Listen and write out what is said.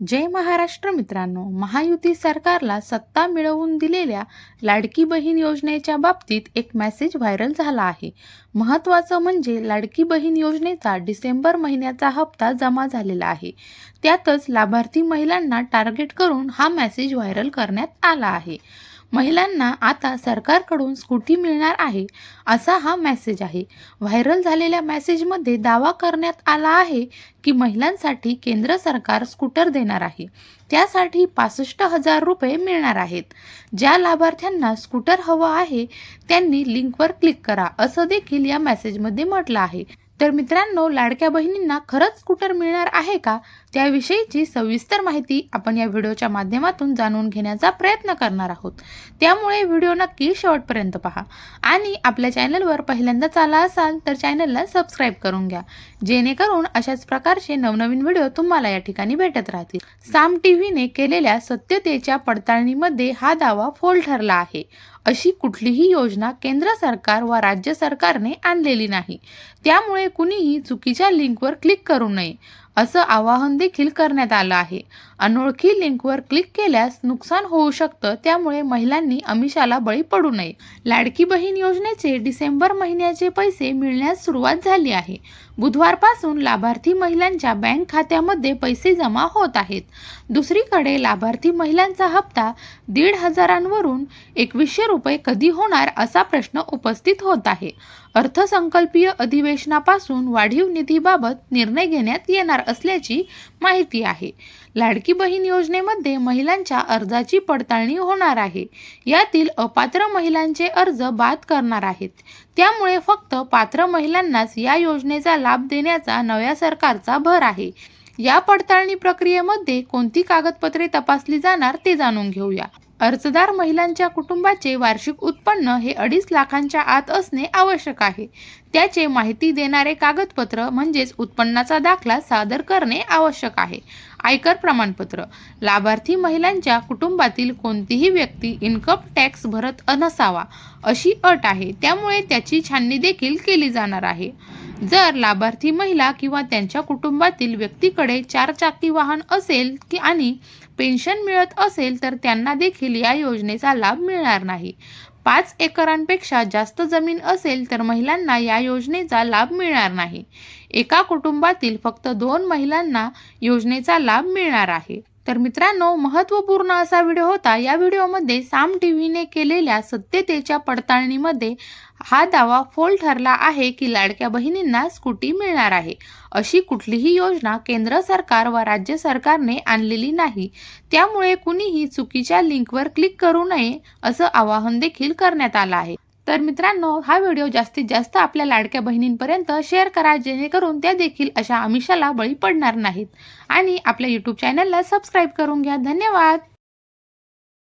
जय महाराष्ट्र मित्रांनो महायुती सरकारला सत्ता मिळवून दिलेल्या लाडकी बहीण योजनेच्या बाबतीत एक मेसेज व्हायरल झाला आहे. महत्त्वाचं म्हणजे लाडकी बहीण योजनेचा डिसेंबर महिन्याचा हप्ता जमा झालेला आहे. त्यातच लाभार्थी महिलांना टार्गेट करून हा मेसेज व्हायरल करण्यात आला आहे. महिलांना आता सरकारकडून स्कूटी मिळणार आहे असा हा मेसेज आहे. व्हायरल झालेल्या मेसेजमध्ये दावा करण्यात आला आहे की महिलांसाठी केंद्र सरकार स्कूटर देणार आहे. त्यासाठी पासष्ट हजार रुपये मिळणार आहेत. ज्या लाभार्थ्यांना स्कूटर हवं आहे त्यांनी लिंकवर क्लिक करा असं देखील या मेसेजमध्ये म्हटलं आहे. तर मित्रांनो लाडक्या बहिणींना खरंच स्कूटर मिळणार आहे का? त्याविषयीची सविस्तर माहिती आपण या व्हिडिओच्या माध्यमातून जाणून घेण्याचा प्रयत्न करणार आहोत. त्यामुळे व्हिडिओ नक्की शेवटपर्यंत पहा. आणि आपल्या चॅनलवर पहिल्यांदाच आला असाल तर चॅनलला सबस्क्राईब करून घ्या. जेणेकरून अशाच प्रकारचे नवनवीन व्हिडिओ तुम्हाला या ठिकाणी भेटत राहतील. साम टी व्हीने केलेल्या सत्यतेच्या पडताळणीमध्ये हा दावा फोल ठरला आहे. अशी कुठलीही योजना केंद्र सरकार व राज्य सरकारने आणलेली नाही. त्यामुळे कुणीही चुकीच्या लिंकवर क्लिक करू नये. असं आवाहन देखील करण्यात आलं आहे. अनोळखी लिंकवर क्लिक केल्यास नुकसान होऊ शकतं त्यामुळे महिलांनी अमिषाला बळी पडू नये. लाडकी बहीण योजनेचे डिसेंबर महिन्याचे पैसे मिळण्यास सुरुवात झाली आहे. बुधवारपासून लाभार्थी महिलांच्या बँक खात्यामध्ये पैसे जमा होत आहेत. दुसरीकडे लाभार्थी महिलांचा हप्ता दीड हजारांवरून एकवीसशे रुपये कधी होणार असा प्रश्न उपस्थित होत आहे. अर्थसंकल्पीय अधिवेशनापासून वाढीव निधीबाबत निर्णय घेण्यात येणार असल्याची माहिती आहे. लाडकी बहीण योजनेमध्ये महिलांच्या अर्जाची पडताळणी होणार आहे. यातील अपात्र महिलांचे अर्ज बाद करणार आहेत. त्यामुळे फक्त पात्र महिलांनाच या योजनेचा लाभ देण्याचा नव्या सरकारचा भर आहे. या पडताळणी प्रक्रियेमध्ये कोणती कागदपत्रे तपासली जाणार ते जाणून घेऊया. अर्जदार महिलांच्या कुटुंबाचे वार्षिक उत्पन्न हे अडीच लाखांच्या आत असणे आवश्यक आहे. त्याचे माहिती देणारे कागदपत्र म्हणजेच उत्पन्नाचा दाखला सादर करणे आवश्यक आहे. आयकर प्रमाणपत्र. लाभार्थी महिलांच्या कुटुंबातील कोणतीही व्यक्ती इन्कम टॅक्स भरत नसावा अशी अट आहे. त्यामुळे त्याची छाननी देखील केली जाणार आहे. जर लाभार्थी महिला किंवा त्यांच्या कुटुंबातील व्यक्तीकडे चार चाकी वाहन असेल की आणि पेन्शन मिळत असेल तर त्यांना देखील या योजनेचा लाभ मिळणार नाही. पाच एकरांपेक्षा जास्त जमीन असेल तर महिलांना या योजनेचा लाभ मिळणार नाही. एका कुटुंबातील फक्त दोन महिलांना योजनेचा लाभ मिळणार आहे. तर मित्रांनो महत्त्वपूर्ण असा व्हिडिओ होता. या व्हिडिओमध्ये साम टी व्हीने केलेल्या सत्यतेच्या पडताळणीमध्ये हा दावा फोल ठरला आहे की लाडक्या बहिणींना स्कूटी मिळणार आहे. अशी कुठलीही योजना केंद्र सरकार व राज्य सरकारने आणलेली नाही. त्यामुळे कुणीही चुकीच्या लिंकवर क्लिक करू नये असं आवाहन देखील करण्यात आलं आहे. तर मित्रांनो हा व्हिडिओ जास्तीत जास्त आपल्या लाडक्या बहिणींपर्यंत शेअर करा जेणेकरून त्या देखील अशा आमिषाला बळी पडणार नाहीत. आणि आपल्या यूट्यूब चॅनलला सबस्क्राईब करून घ्या. धन्यवाद!